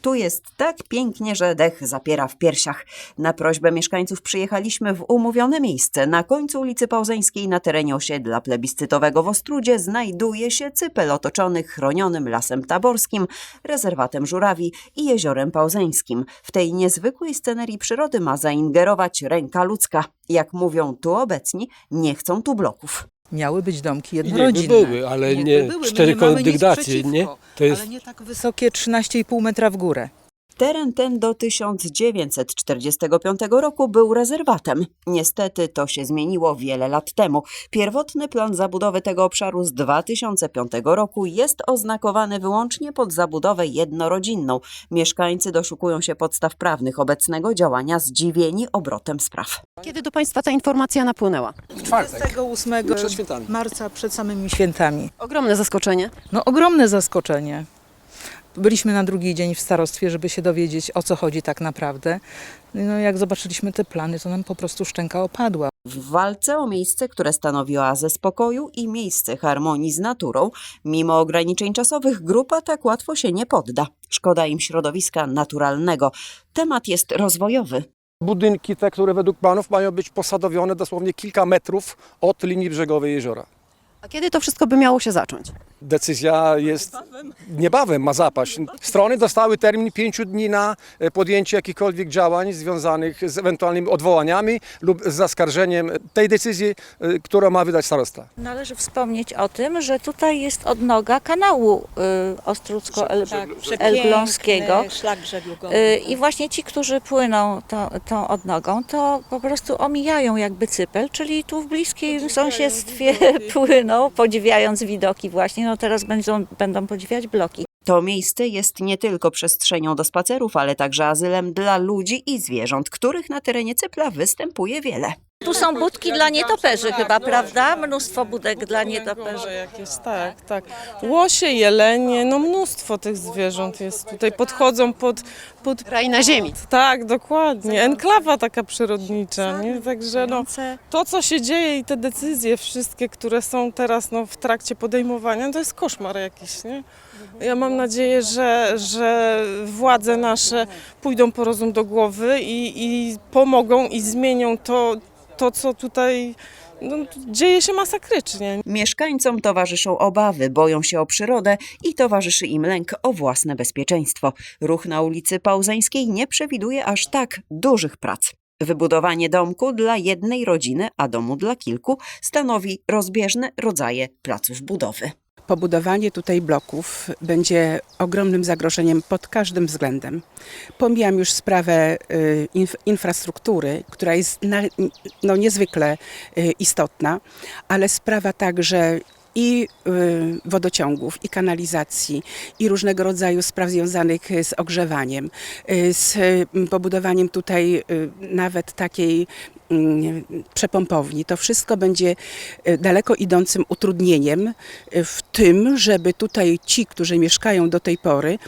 Tu jest tak pięknie, że dech zapiera w piersiach. Na prośbę mieszkańców przyjechaliśmy w umówione miejsce. Na końcu ulicy Pauzeńskiej na terenie osiedla plebiscytowego w Ostrudzie znajduje się cypel otoczony chronionym lasem taborskim, rezerwatem żurawi i jeziorem pauzeńskim. W tej niezwykłej scenerii przyrody ma zaingerować ręka ludzka. Jak mówią tu obecni, nie chcą tu bloków. Miały być domki jednorodzinne. były, ale Niech nie by były. My cztery nie mamy nic kondygnacji, przeciwko, nie? To jest Ale nie tak wysokie 13,5 metra w górę. Teren ten do 1945 roku był rezerwatem. Niestety to się zmieniło wiele lat temu. Pierwotny plan zabudowy tego obszaru z 2005 roku jest oznakowany wyłącznie pod zabudowę jednorodzinną. Mieszkańcy doszukują się podstaw prawnych obecnego działania zdziwieni obrotem spraw. Kiedy do Państwa ta informacja napłynęła? w czwartek. 28 Przed świętami. marca, przed samymi świętami. Ogromne zaskoczenie. No ogromne zaskoczenie. Byliśmy na drugi dzień w starostwie, żeby się dowiedzieć o co chodzi tak naprawdę. No jak zobaczyliśmy te plany, to nam po prostu szczęka opadła. W walce o miejsce, które stanowi oazę spokoju i miejsce harmonii z naturą, mimo ograniczeń czasowych, grupa tak łatwo się nie podda. Szkoda im środowiska naturalnego. Temat jest rozwojowy. Budynki te, które według planów mają być posadowione dosłownie kilka metrów od linii brzegowej jeziora. A kiedy to wszystko by miało się zacząć? Decyzja jest niebawem, ma zapaść. Strony dostały termin pięciu dni na e, podjęcie jakichkolwiek działań związanych z ewentualnymi odwołaniami lub z zaskarżeniem tej decyzżi, e, którą ma wydać starosta. Należy wspomnieć o tym, że tutaj jest odnoga kanału y, Ostrucko-Elbląskiego. szlak żeglugowy. Y, I właśnie ci, którzy płyną to, tą odnogą, to po prostu omijają jakby cypel, czyli tu w bliskim sąsiedztwie płyną, podziwiając widoki właśnie. No teraz będą, będą podziwiać bloki. To miejsce jest nie tylko przestrzenią do spacerów, ale także azylem dla ludzi i zwierząt, których na terenie Cypla występuje wiele. Tu są budki dla nietoperzy chyba, prawda? Mnóstwo budek dla nietoperzy. Może jakieś, tak, tak. Łosie, jelenie, no mnóstwo tych zwierząt jest tutaj. Podchodzą pod, pod Raj na ziemi. tak, dokładnie. Enklawa taka przyrodnicza, nie? Także no, to, co się dzieje i te decyzje wszystkie, które są teraz no, w trakcie podejmowania, to jest koszmar jakiś, nie? Ja mam nadzieję, że, że władze nasze pójdą po rozum do głowy i, i pomogą i zmienią to, to co tutaj no, dzieje się masakrycznie. Mieszkańcom towarzyszą obawy, boją się o przyrodę i towarzyszy im lęk o własne bezpieczeństwo. Ruch na ulicy Pauzeńskiej nie przewiduje aż tak dużych prac. Wybudowanie domku dla jednej rodziny, a domu dla kilku stanowi rozbieżne rodzaje placów budowy. Pobudowanie tutaj bloków będzie ogromnym zagrożeniem pod każdym względem. Pomijam już sprawę y, inf- infrastruktury, która jest na, no, niezwykle y, istotna, ale sprawa także i y, wodociągów, i kanalizacji, i różnego rodzaju spraw związanych z ogrzewaniem, z pobudowaniem tutaj nawet takiej przepompowni. To wszystko będzie y, daleko idącym utrudnieniem y, w tym, żeby tutaj ci, którzy mieszkają do tej pory,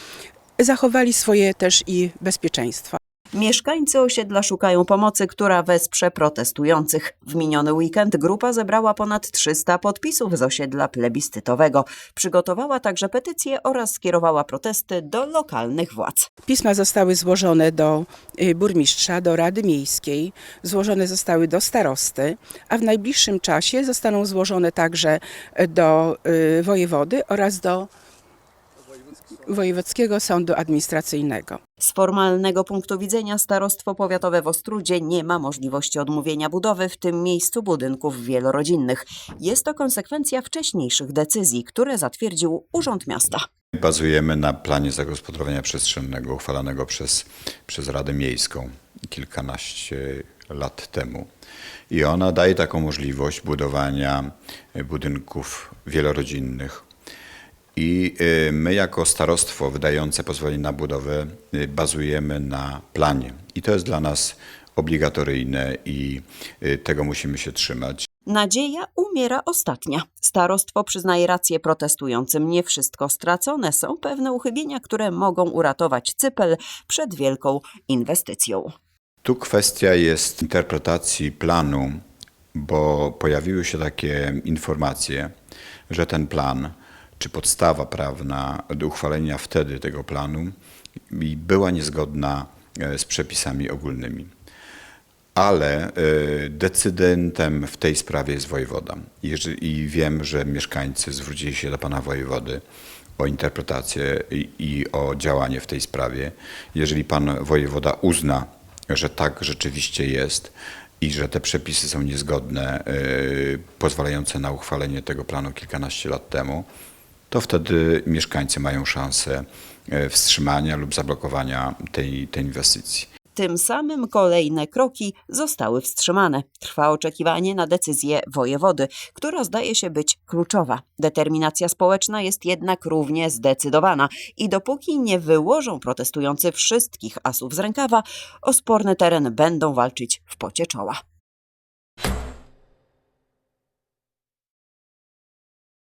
zachowali swoje też i bezpieczeństwo. Mieszkańcy osiedla szukają pomocy, która wesprze protestujących. W miniony weekend grupa zebrała ponad 300 podpisów z osiedla plebiscytowego. Przygotowała także petycję oraz skierowała protesty do lokalnych władz. Pisma zostały złożone do y, burmistrza, do Rady Miejskiej, złożone zostały do starosty, a w najbliższym czasie zostaną złożone także do y, wojewody oraz do Wojewódzkiego Sądu Administracyjnego. Z formalnego punktu widzenia starostwo powiatowe w Ostrudzie nie ma możliwości odmówienia budowy w tym miejscu budynków wielorodzinnych. Jest to konsekwencja wcześniejszych decyzji, które zatwierdził Urząd Miasta. Bazujemy na planie zagospodarowania przestrzennego uchwalonego przez, przez Radę Miejską kilkanaście lat temu. I ona daje taką możliwość budowania budynków wielorodzinnych. I y, my jako starostwo wydające pozwolenie na budowę y, bazujemy na planie. I to jest dla nas obligatoryjne i y, tego musimy się trzymać. Nadzieja umiera ostatnia. Starostwo przyznaje rację protestującym. Nie wszystko stracone. Są pewne uchybienia, które mogą uratować Cypel przed wielką inwestycją. Tu kwestia jest interpretacji planu, bo pojawiły się takie informacje, że ten plan czy podstawa prawna do uchwalenia wtedy tego planu była niezgodna e, z przepisami ogólnymi. Ale e, decydentem w tej sprawie jest wojewoda. I wiem, że mieszkańcy zwrócili się do pana wojewody o interpretację i, o działanie w tej sprawie. Jeżeli pan wojewoda uzna, że tak rzeczywiście jest i że te przepisy są niezgodne, y, pozwalające na uchwalenie tego planu kilkanaście lat temu, to wtedy mieszkańcy mają szansę y, wstrzymania lub zablokowania tej, tej inwestycji. Tym samym kolejne kroki zostały wstrzymane. Trwa oczekiwanie na decyzję wojewody, która zdaje się być kluczowa. Determinacja społeczna jest jednak równie zdecydowana i dopóki nie wyłożą protestujący wszystkich asów z rękawa, o sporny teren będą walczyć w pocie czoła.